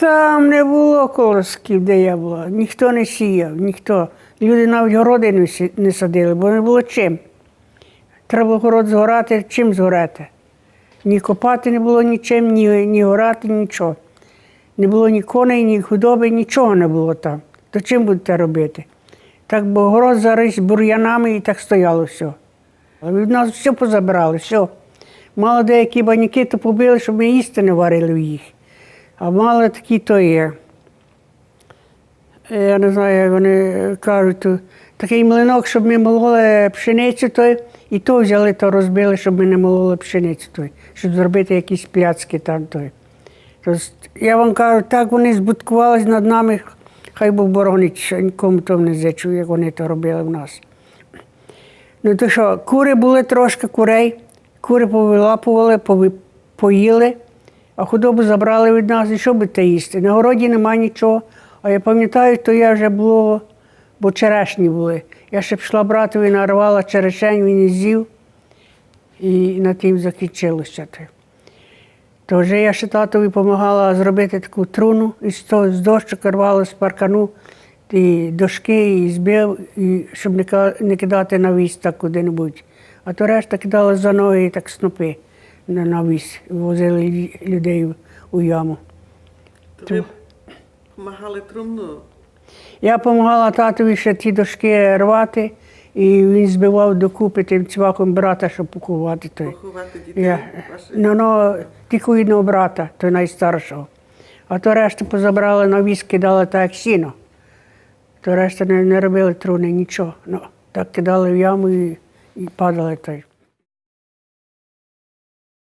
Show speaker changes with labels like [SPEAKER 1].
[SPEAKER 1] Там не було колосків, де я була. Ніхто не сіяв, ніхто. Люди навіть городи не садили, бо не було чим. Треба город згорати, чим згорати. Ні копати не було нічим, ні, ні горати, нічого. Не було ні коней, ні худоби, нічого не було там. То чим будете робити? Так бо город зарис бур'янами і так стояло все. А від нас все позабирали, все. Мало деякі баняки то побили, щоб ми їсти не варили в їх. А мало такі то є. Е, Я не знаю, як вони кажуть, то такий млинок, щоб ми мололи пшеницю той, і то взяли, то розбили, щоб ми не мололи пшеницю той, щоб зробити якісь пляцки там той. Тобто, я вам кажу, так вони збуткувалися над нами, хай Бог боронить, нікому то не зачув, як вони то робили в нас. Ну то що, кури були трошки курей, кури повилапували, пови- поїли, а худобу забрали від нас, і що будете їсти? На городі нема нічого. А я пам'ятаю, то я вже було, бо черешні були. Я ще пішла братові, нарвала черешень, він і з'їв, і на тим закінчилося. те. То вже я ще татові допомагала зробити таку труну із того, з дощок рвала з паркану, і дошки, і збив, і, щоб не, кидати на вісь так куди-небудь. А то решта кидала за ноги і так снопи на, на вісь, возили людей у яму.
[SPEAKER 2] То ви допомагали трумну.
[SPEAKER 1] Я допомагала татові ще ті дошки рвати, і він збивав докупи тим цваком брата, щоб поховати той.
[SPEAKER 2] Поховати дітей
[SPEAKER 1] Я, ну, ну, тільки одного брата, той найстаршого. А то решту позабрали на віз, кидали так як сіно. То решта не, не робили труни, нічого. Ну, так кидали в яму і, і падали той.